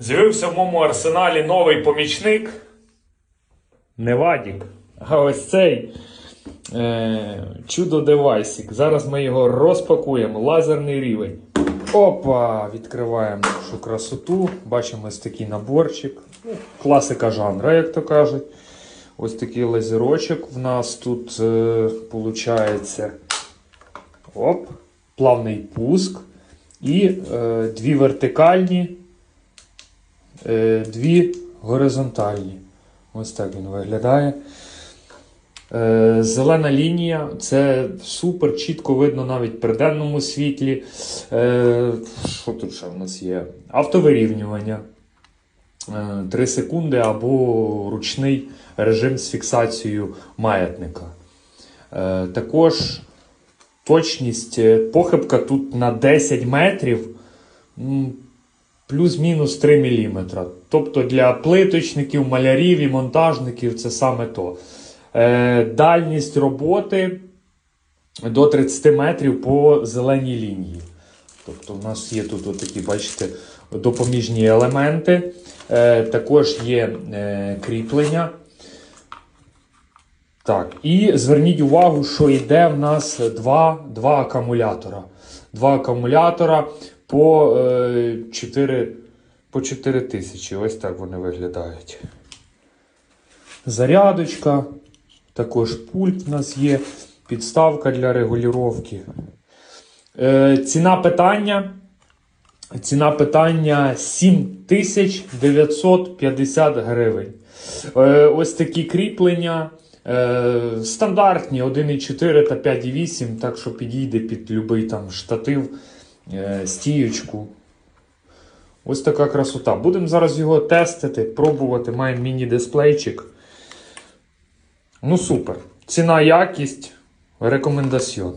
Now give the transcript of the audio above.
З'явився в моєму арсеналі новий помічник. Не Вадік, а ось цей е, чудо девайсик. Зараз ми його розпакуємо. Лазерний рівень. Опа! Відкриваємо нашу красоту. Бачимо ось такий наборчик. Ну, класика жанра, як то кажуть. Ось такий лазерочок. В нас тут е, оп, плавний пуск. І е, дві вертикальні, дві горизонтальні. Ось так він виглядає. Е, Зелена лінія це супер, чітко видно навіть при денному світлі. Е, Що тут ще в нас є? Автовирівнювання. 3 секунди або ручний режим з фіксацією маятника. Е, Також точність е, похибка тут на 10 метрів. Плюс-мінус 3 мм. Тобто для плиточників, малярів і монтажників це саме то. Е, дальність роботи до 30 метрів по зеленій лінії. Тобто, у нас є тут такі, бачите, допоміжні елементи. Е, також є е, кріплення. Так, і зверніть увагу, що йде в нас два, два акумулятора. Два акумулятора по, е, 4, по 4 тисячі. Ось так вони виглядають. Зарядочка, також пульт у нас є, підставка для регулювання. Е, ціна питання. Ціна питання 7950 гривень. Е, ось такі кріплення. Е, стандартні 1,4 та 5,8, так що підійде під будь-який там штатив, е, стіючку. Ось така красота. Будемо зараз його тестити, пробувати. Маємо міні-дисплейчик. Ну, супер. Ціна, якість, рекомендаціон.